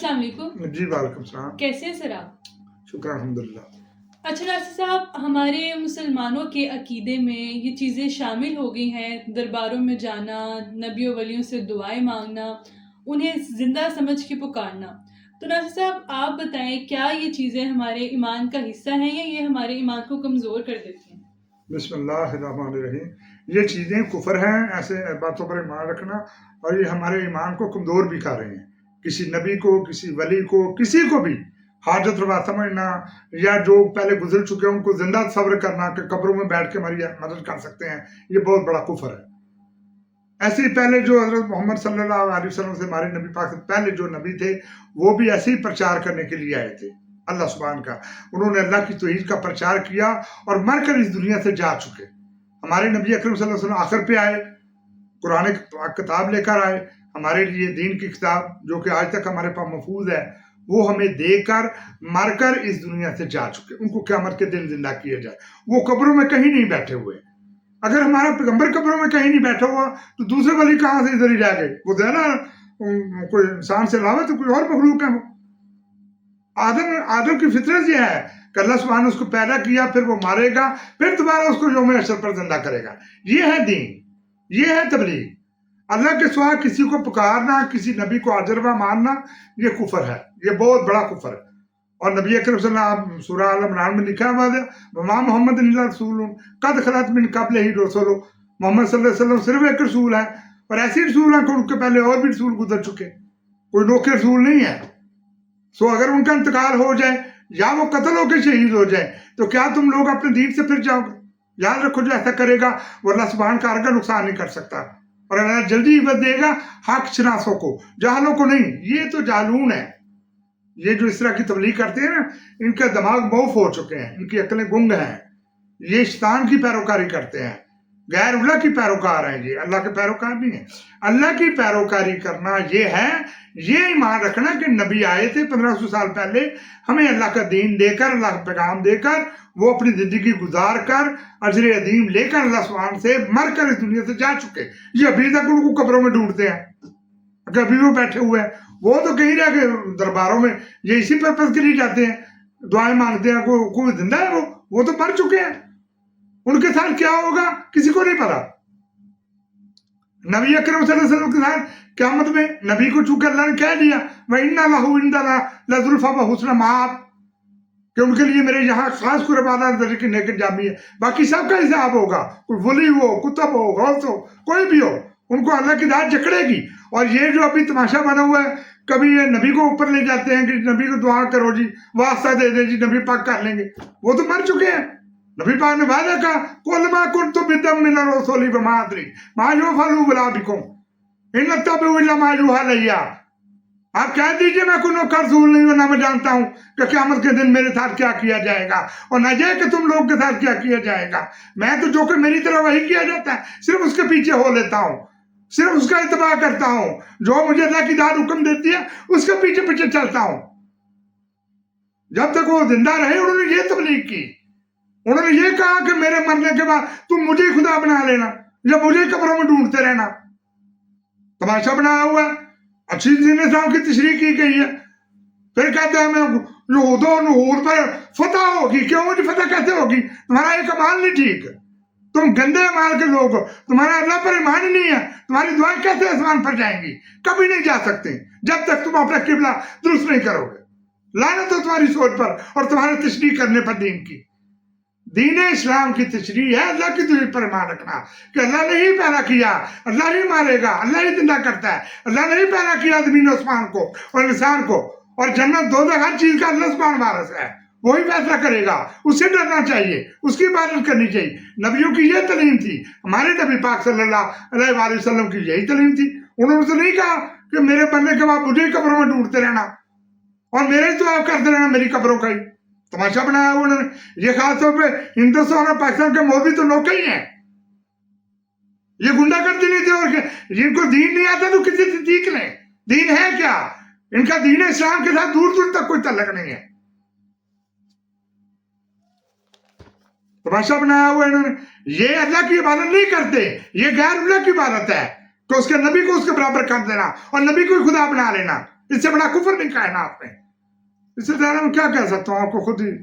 السلام علیکم۔ جی وعلیکم السلام۔ کیسے ہیں سر آپ؟ شکر الحمد للہ اچھا راشد صاحب ہمارے مسلمانوں کے عقیدے میں یہ چیزیں شامل ہو گئی ہیں۔ درباروں میں جانا نبی و ولیوں سے دعائیں مانگنا انہیں زندہ سمجھ کے پکارنا۔ تو راشد صاحب آپ بتائیں کیا یہ چیزیں ہمارے ایمان کا حصہ ہیں یا یہ ہمارے ایمان کو کمزور کر دیتی ہیں؟ بسم اللہ الرحمن الرحیم۔ یہ چیزیں کفر ہیں ایسے باتوں پر ایمان رکھنا اور یہ ہمارے ایمان کو کمزور بھی کر رہے ہیں۔ کسی نبی کو، کسی ولی کو، کسی کو بھی حاجت روا سمجھنا یا جو پہلے گزر چکے ہیں، ان کو زندہ صبر کرنا کہ قبروں میں بیٹھ کے ہماری مدد کر سکتے ہیں، یہ بہت بڑا کفر ہے۔ ایسے ہی پہلے جو حضرت محمد صلی اللہ علیہ وسلم سے ہمارے نبی پاک سے پہلے جو نبی تھے، وہ بھی ایسے ہی پرچار کرنے کے لیے آئے تھے۔ اللہ سبحان کا۔ انہوں نے اللہ کی توحید کا پرچار کیا اور مر کر اس دنیا سے جا چکے۔ ہمارے نبی اکرم صلی اللہ علیہ وسلم آخر پہ آئے، قرآن کتاب لے کر آئے ہمارے لیے دین کی کتاب جو کہ آج تک ہمارے پاس محفوظ ہے، وہ ہمیں دے کر مر کر اس دنیا سے جا چکے۔ ان کو قیامت کے دن زندہ کیا جائے۔ وہ قبروں میں کہیں نہیں بیٹھے ہوئے۔ اگر ہمارا پیغمبر قبروں میں کہیں نہیں بیٹھا ہوا، تو دوسرے والی کہاں سے ادھر ہی جا گئے؟ وہ دینا کوئی انسان سے علاوہ تو کوئی اور مخلوق ہے وہ آدم آدم کی فطرت یہ ہے کہ اللہ سبحانہ اس کو پیدا کیا، پھر وہ مارے گا، پھر دوبارہ اس کو یوم اثر پر زندہ کرے گا۔ یہ ہے دین، یہ ہے تبلیغ۔ اللہ کے سوا کسی کو پکارنا، کسی نبی کو عجربہ ماننا، یہ کفر ہے۔ یہ بہت بڑا کفر ہے۔ اور نبی اکرم صلی اللہ علیہ وسلم سورہ میں لکھا ہوا ہے ماں محمد اللہ رسول، قد خلط من قبل ہی رسول. محمد صلی اللہ علیہ وسلم صرف ایک رسول ہے، اور ایسے رسول ہیں کہ ان کے پہلے اور بھی رسول گزر چکے کوئی نوکے رسول نہیں ہے۔ سو اگر ان کا انتقال ہو جائے، یا وہ قتل ہو کے شہید ہو جائے، تو کیا تم لوگ اپنے دین سے پھر جاؤ گے؟ یاد رکھو جو ایسا کرے گا ورنہ سبحان کا ہر کا نقصان نہیں کر سکتا۔ اور اللہ جلدی عبت دے گا، حق شناسوں کو۔ جہالوں کو نہیں، یہ تو جالون ہے۔ یہ جو اس طرح کی تبلیغ کرتے ہیں نا، ان کا دماغ موف ہو چکے ہیں، ان کی عقلیں گنگ ہیں۔ یہ شیطان کی پیروکاری کرتے ہیں۔ غیر اللہ کی پیروکار ہیں جی، یہ اللہ کے پیروکار نہیں ہیں اللہ کی پیروکاری کرنا یہ ہے، یہ ایمان رکھنا کہ نبی آئے تھے پندرہ سو سال پہلے، ہمیں اللہ کا دین دے کر، اللہ کا پیغام دے کر، وہ اپنی زندگی گزار کر عجر عدیم لے کر اللہ سبحان سے مر کر اس دنیا سے جا چکے۔ یہ ابھی تک ان کو قبروں میں ڈھونڈتے ہیں۔ اگر ابھی وہ بیٹھے ہوئے ہیں، وہ تو کہیں رہے کہ درباروں میں، یہ اسی پرپز کے لیے جاتے ہیں۔ دعائیں مانگتے ہیں کوئی زندہ ہے وہ؟ وہ تو مر چکے ہیں۔ ان کے ساتھ کیا ہوگا؟ کسی کو نہیں پتا۔ نبی اکرم صلی اللہ علیہ وسلم کے ساتھ قیامت میں نبی کو چونکہ اللہ نے کہہ دیا، وَإِنَّا لَهُ لہو اندنا لذلفا بحسن کہ ان کے لیے میرے یہاں خاص قرب آدھا درجہ کی نیکٹ جامی ہے باقی سب کا حساب ہوگا، کوئی ولی ہو، کتب ہو، غوث ہو، کوئی بھی ہو، ان کو اللہ کی دار جکڑے گی۔ اور یہ جو ابھی تماشا بنا ہوا ہے، کبھی یہ نبی کو اوپر لے جاتے ہیں کہ نبی کو دعا کرو جی واسطہ دے دے جی نبی پاک کر لیں گے۔ وہ تو مر چکے ہیں۔ نبی پاک نے وعدہ کہا قل ما كنت بدم من الرسولی وما ادري ما فلو بلا بكم ان تبعوا الا ما يوحى الي آپ کہہ دیجیے میں کوئی نوکر رسول نہیں ہوں نہ میں جانتا ہوں کہ قیامت کے دن میرے ساتھ کیا کیا جائے گا اور نہ یہ کہ تم لوگ کے ساتھ کیا کیا جائے گا میں تو جو کہ میری طرح وہی کیا جاتا ہے صرف اس کے پیچھے ہو لیتا ہوں صرف اس کا اتباع کرتا ہوں جو مجھے اللہ کی دار حکم دیتی ہے اس کے پیچھے پیچھے چلتا ہوں جب تک وہ زندہ رہے انہوں نے یہ تبلیغ کی انہوں نے یہ کہا کہ میرے مرنے کے بعد تم مجھے خدا بنا لینا یا مجھے قبروں میں ڈھونڈتے رہنا۔ تماشا بنایا ہوا ہے۔ اچھی زین صاحب کی تشریح کی گئی ہے پھر کہتے ہیں ہمیں یہود و نہور پر فتح ہوگی۔ کیوں؟ مجھے فتح کیسے ہوگی؟ تمہارا ایک کمال نہیں ٹھیک۔ تم گندے امال کے لوگ ہو۔ تمہارا اللہ پر ایمان نہیں ہے۔ تمہاری دعائیں کیسے آسمان پر جائیں گی؟ کبھی نہیں جا سکتے۔ جب تک تم اپنا قبلہ درست نہیں کرو گے۔ لانت ہو تمہاری سوچ پر اور تمہارے تشریح کرنے پر دین کی۔ دین اسلام کی تشریح ہے، اللہ کی دلیل پر مان رکھنا۔ کہ اللہ نے ہی پیدا کیا، اللہ ہی مارے گا، اللہ ہی زندہ کرتا ہے۔ اللہ نے ہی پیدا کیا زمین عثمان کو اور انسان کو۔ اور جنت دو ہر چیز کا اللہ عثمان وارث ہے۔ وہی فیصلہ کرے گا، اسے ڈرنا چاہیے، اس کی عبادت کرنی چاہیے۔ نبیوں کی یہ تعلیم تھی، ہمارے نبی پاک صلی اللہ علیہ وآلہ وسلم کی یہی تعلیم تھی۔ انہوں نے نہیں کہا کہ میرے بننے کے بعد مجھے قبروں میں ڈوٹتے رہنا اور میرے دعا کرتے رہنا میری قبروں کا ہی۔ تماشا بنایا ہوا انہوں نے۔ یہ خاص طور پہ ہندوستان اور پاکستان کے مودی تو نوکر ہی ہیں۔ یہ گنڈا کرتی نہیں تھے اور جن کو دین نہیں آتا تو کسی سے سیکھ لیں۔ دین ہے کیا؟ ان کا دین اسلام کے ساتھ دور دور تک کوئی تعلق نہیں ہے۔ تماشا بنایا ہوا انہوں نے۔ یہ اللہ کی عبادت نہیں کرتے، یہ غیر اللہ کی عبادت ہے۔ تو اس کے نبی کو اس کے برابر کر دینا اور نبی کو خدا بنا لینا۔ اس سے بڑا کفر نہیں کہنا آپ نے isso Você que a casa tomar um cocô de